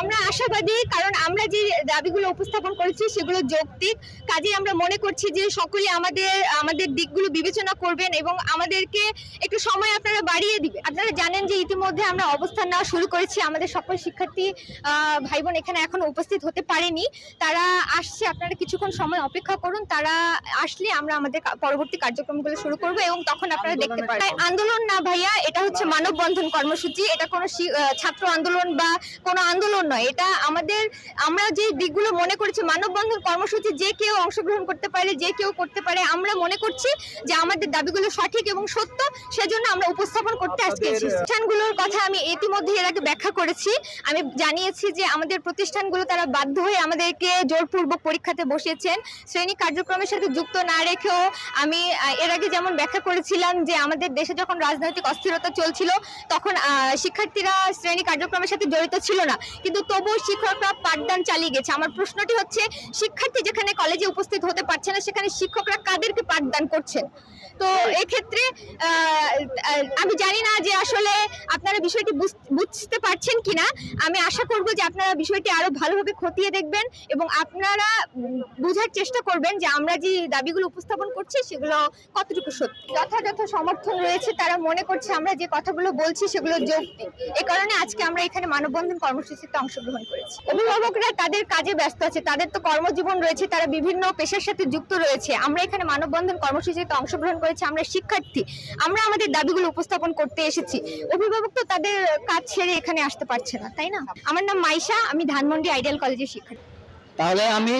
আমরা আশাবাদী কারণ আমরা যে দাবিগুলো উপস্থাপন করেছি সেগুলো যৌক্তিক। কাজে আমরা মনে করছি যে সকলে আমাদের আমাদের দিকগুলো বিবেচনা করবেন এবং আমাদেরকে একটু সময় আপনারা বাড়িয়ে দিবেন। আপনারা জানেন যে ইতিমধ্যে আমরা অবস্থান নেওয়া শুরু করেছি। আমাদের সকল শিক্ষার্থী ভাই বোন এখানে এখনও উপস্থিত হতে পারেনি। তারা আসছে আপনারা কিছুক্ষণ সময় অপেক্ষা করুন। তারা আসলে আমরা আমাদের পরবর্তী কার্যক্রমগুলো শুরু করব এবং তখন আপনারা দেখতে পারবেন। আন্দোলন না ভাইয়া এটা হচ্ছে মানববন্ধন কর্মসূচি। এটা কোনো ছাত্র আন্দোলন বা কোনো আন্দোলন নয় এটা আমাদের আমরা যে দিকগুলো মনে করেছি মানববন্ধন কর্মসূচি যে কেউ অংশগ্রহণ করতে পারে যে কেউ করতে পারে আমরা মনে করছি যে আমাদের দাবিগুলো সঠিক এবং সত্য সেজন্য আমরা উপস্থাপন করতে আজকে প্রতিষ্ঠানগুলোর কথা আমি ইতিমধ্যে এর আগে ব্যাখ্যা করেছি। আমি জানিয়েছি যে আমাদের প্রতিষ্ঠানগুলো তারা বাধ্য হয়ে আমাদেরকে জোরপূর্বক পরীক্ষাতে বসিয়েছেন। শ্রেণি কার্যক্রমের সাথে যুক্ত না রেখেও আমি এর আগে যেমন ব্যাখ্যা করেছিলাম যে আমাদের দেশে যখন রাজনৈতিক অস্থিরতা চলছিল তখন শিক্ষার্থীরা শ্রেণি কার্যক্রমের সাথে জড়িত ছিল না। কিন্তু তবুও শিক্ষকরা পাঠদান চালিয়ে গেছে। আমার প্রশ্নটি হচ্ছে, শিক্ষার্থী যেখানে কলেজে উপস্থিত হতে পারছে না, সেখানে শিক্ষকরা কাদেরকে পাঠদান করছেন? তো এক্ষেত্রে আমি জানি না যে আসলে আপনারা বিষয়টি বুঝ- বুঝতে পারছেন কিনা। আমি আশা করব যে আপনারা বিষয়টি আরও ভালোভাবে খতিয়ে দেখবেন এবং আপনারা বোঝার চেষ্টা করবেন যে আমরা যে দাবিগুলো উপস্থাপন করছি, সেগুলো কতটুকু সত্যি। যথাযথ সমর্থন রয়েছে, তারা মনে করছে আমরা যে কথাগুলো বলছি, সেগুলো যৌক্তিক। এ কারণে আজকে আমরা এখানে মানববন্ধন কর্মসূচিতে অংশগ্রহণ করেছি। অভিভাবকরা তাদের কাজে ব্যস্ত আছে তাদের তো কর্মজীবন রয়েছে তারা বিভিন্ন পেশার সাথে যুক্ত রয়েছে। আমরা এখানে মানববন্ধন কর্মসূচিতে অংশগ্রহণ করেছি আমরা শিক্ষার্থী আমরা আমাদের দাবিগুলো উপস্থাপন করতে এসেছি। অভিভাবক তো তাদের কাজ ছেড়ে এখানে আসতে পারছে না তাই না? আমার নাম মাইশা আমি ধানমন্ডি আইডিয়াল কলেজের শিক্ষার্থী। তাহলে আমি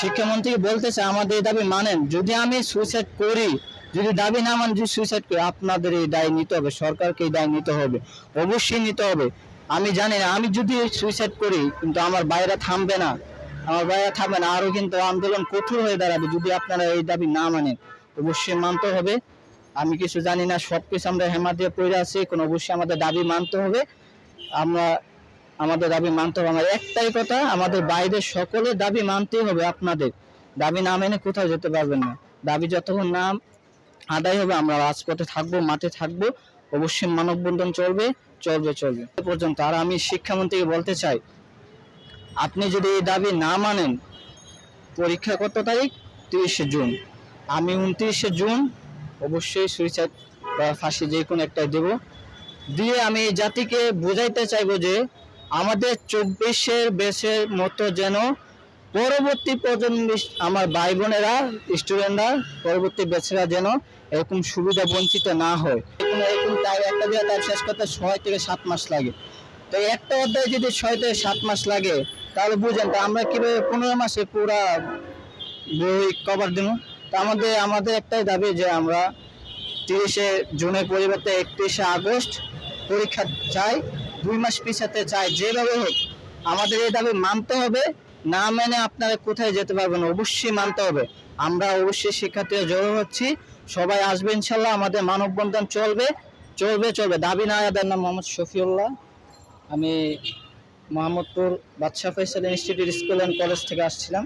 শিক্ষামন্ত্রীকে বলতে চাই আমাদের এই দাবি মানেন। যদি আমি সুইসাইড করি যদি দাবি না মান যদি সুইসাইড করি আপনাদের এই দায় নিতে হবে সরকারকে এই দায় নিতে হবে অবশ্যই নিতে হবে। আমি জানি না, আমি যদি সুইসাইড করি, কিন্তু আমার বাইরে থামবে না। আমার বাইরে থামবে না, আরও কিন্তু আন্দোলন কঠোর হয়ে দাঁড়াবে যদি আপনারা এই দাবি না মানেন। অবশ্যই মানতে হবে। আমি কিছু জানি না সব কিছু আমরা হেমা দিয়ে পড়ে আছি কোনো অবশ্যই আমাদের দাবি মানতে হবে। আমরা, আমাদের দাবি মানতে হবে। আমার একটাই কথা, আমাদের বাইরের সকলের দাবি মানতেই হবে আপনাদের। দাবি না মেনে কোথাও যেতে পারবেন না। দাবি যতক্ষণ না আদায় হবে, আমরা রাজপথে থাকব, মাঠে থাকব। অবশ্যই মানববন্ধন চলবে। চলবে চলবে। পর্যন্ত। আর আমি শিক্ষামন্ত্রীকে বলতে চাই, আপনি যদি এই দাবি না মানেন, পরীক্ষা কত তারিখ? তিরিশে জুন। আমি উনত্রিশে জুন অবশ্যই সুইসাইড বা ফাঁসি যে কোনো একটা দেব। দিয়ে আমি এই জাতিকে বোঝাইতে চাইব যে, আমাদের চব্বিশের বেশের মতো যেন পরবর্তী প্রজন্ম আমার ভাই বোনেরা স্টুডেন্টরা পরবর্তী বেছেরা যেন এরকম সুবিধা বঞ্চিত না হয়। এরকম এরকম তার একটা দিয়ে তার শেষ করতে ছয় থেকে সাত মাস লাগে। তো একটা অধ্যায় যদি ছয় থেকে সাত মাস লাগে, তাহলে বুঝেন, তো আমরা কীভাবে পনেরো মাসে পুরা বই কভার দেব? তো আমাদের আমাদের একটাই দাবি যে আমরা তিরিশে জুনের পরিবর্তে একত্রিশে আগস্ট পরীক্ষা চাই, দুই মাস পিছাতে চাই, যেভাবে হোক। আমাদের এই দাবি মানতে হবে। না মেনে আপনারা কোথায় যেতে পারবেন অবশ্যই মানতে হবে। আমরা অবশ্যই শিক্ষার্থীরা জড়ো হচ্ছি। সবাই আসবে ইনশাল্লাহ, আমাদের মানববন্ধন চলবে। চলবে চলবে। দাবি না আদার নাম মোহাম্মদ শফিউল্লাহ। আমি Mohammadpur Badshah Faisal institute school and college থেকে আসছিলাম।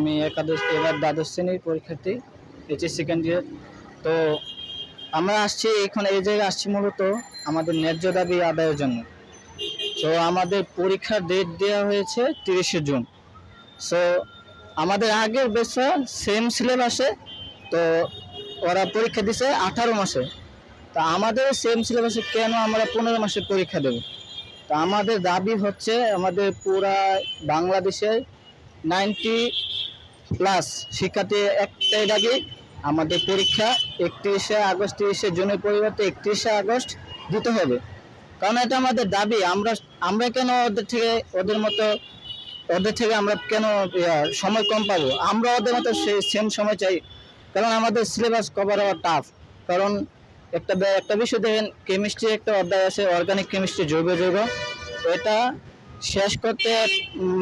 আমি একাদশ, এবার দ্বাদশ শ্রেণির পরীক্ষার্থী, এইচএস সেকেন্ড ইয়ার তো আমরা আসছি, এখানে এই জায়গায় আসছি মূলত আমাদের ন্যায্য দাবি আদায়ের জন্য। তো আমাদের পরীক্ষার ডেট দেওয়া হয়েছে তিরিশে জুন। সো আমাদের আগের বেসা সেম সিলেবাসে তো ওরা পরীক্ষা দিছে আঠারো মাসে। তা আমাদের সেম সিলেবাসে কেন আমরা পনেরো মাসে পরীক্ষা দেব? তা আমাদের দাবি হচ্ছে আমাদের পুরা বাংলাদেশের নাইনটি প্লাস শিক্ষার্থী একটাই দাবি, আমাদের পরীক্ষা একত্রিশে আগস্ট, তিরিশে জুনের পরিবর্তে একত্রিশে আগস্ট দিতে হবে। কারণ এটা আমাদের দাবি। আমরা আমরা কেন ওদের থেকে, ওদের মতো, ওদের থেকে আমরা কেন সময় কম পাবো? আমরা ওদের মতো সেম সময় চাই। কারণ আমাদের সিলেবাস কভার হওয়া টাফ কারণ একটা একটা বিষয় দেখেন কেমিস্ট্রি একটা অধ্যায় আছে অর্গানিক কেমিস্ট্রি জৈব জৈব। এটা শেষ করতে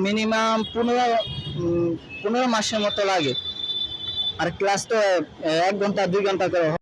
মিনিমাম পনেরো পনেরো মাসের মতো লাগে। আর ক্লাস তো এক ঘণ্টা, দুই ঘণ্টা করে।